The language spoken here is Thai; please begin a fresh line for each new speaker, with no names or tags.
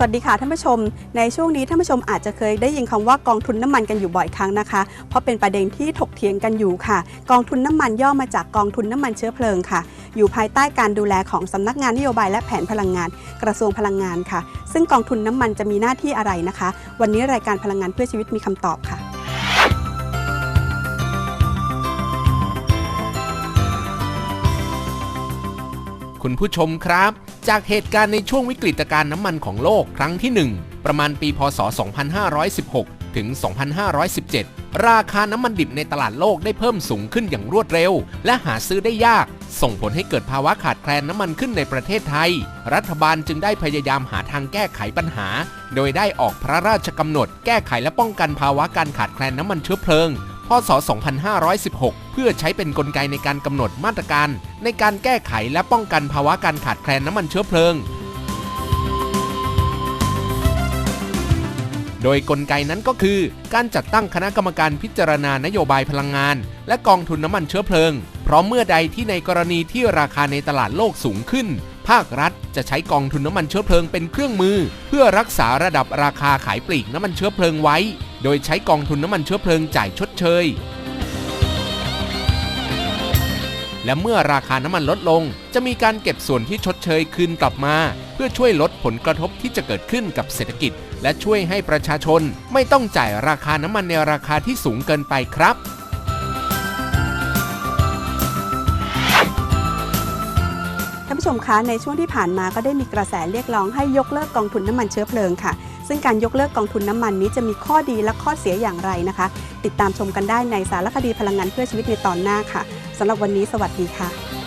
สวัสดีค่ะท่านผู้ชม ในช่วงนี้ท่านผู้ชมอาจจะเคยได้ยินคำว่ากองทุนน้ำมันกันอยู่บ่อยครั้งนะคะ เพราะเป็นประเด็นที่ถกเถียงกันอยู่ค่ะ กองทุนน้ำมันย่อมาจากกองทุนน้ำมันเชื้อเพลิงค่ะ อยู่ภายใต้การดูแลของสำนักงานนโยบายและแผนพลังงาน กระทรวงพลังงานค่ะ ซึ่งกองทุนน้ำมันจะมีหน้าที่อะไรนะคะ วันนี้รายการพลังงานเพื่อชีวิตมีคำตอบค่ะ
คุณผู้ชมครับ จากเหตุการณ์ในช่วงวิกฤตการณ์น้ำมันของโลกครั้งที่ 1 ประมาณปีพศ 2516 ถึง 2517 ราคาน้ำมันดิบในตลาดโลกได้เพิ่มสูงขึ้นอย่างรวดเร็ว และหาซื้อได้ยาก ส่งผลให้เกิดภาวะขาดแคลนน้ำมันขึ้นในประเทศไทย รัฐบาลจึงได้พยายามหาทางแก้ไขปัญหา โดยได้ออกพระราชกำหนด แก้ไขและป้องกันภาวะการขาดแคลนน้ำมันเชื้อเพลิง พศ 2516 เพื่อใช้เป็นกลไกในการกำหนดมาตรการ ในการแก้ไขและป้องกันภาวะการขาดแคลนน้ำมันเชื้อเพลิง โดยกลไกนั้นก็คือ การจัดตั้งคณะกรรมการพิจารณานโยบายพลังงาน และกองทุนน้ำมันเชื้อเพลิงเพราะเมื่อใดที่ในกรณีที่ราคาในตลาดโลกสูงขึ้น ภาครัฐจะใช้กองทุนน้ำมันเชื้อเพลิงเป็นเครื่องมือ เพื่อรักษาระดับราคาขายปลีกน้ำมันเชื้อเพลิงไว้ โดยใช้กองทุนน้ำมันเชื้อเพลิงจ่ายชดเชย และเมื่อราคาน้ำมันลดลง จะมีการเก็บส่วนที่ชดเชยคืนกลับมา เพื่อช่วยลดผลกระทบที่จะเกิดขึ้นกับเศรษฐกิจ และช่วยให้ประชาชนไม่ต้องจ่ายราคาน้ำมันในราคาที่สูงเกินไปครับ
ผู้ชมคะในช่วงที่ผ่านมาก็ได้มีกระแสเรียกร้องให้ยกเลิกกองทุนน้ำมันเชื้อเพลิงค่ะ ซึ่งการยกเลิกกองทุนน้ำมันนี้จะมีข้อดีและข้อเสียอย่างไรนะคะ ติดตามชมกันได้ในสารคดีพลังงานเพื่อชีวิตในตอนหน้าค่ะสำหรับวันนี้สวัสดีค่ะ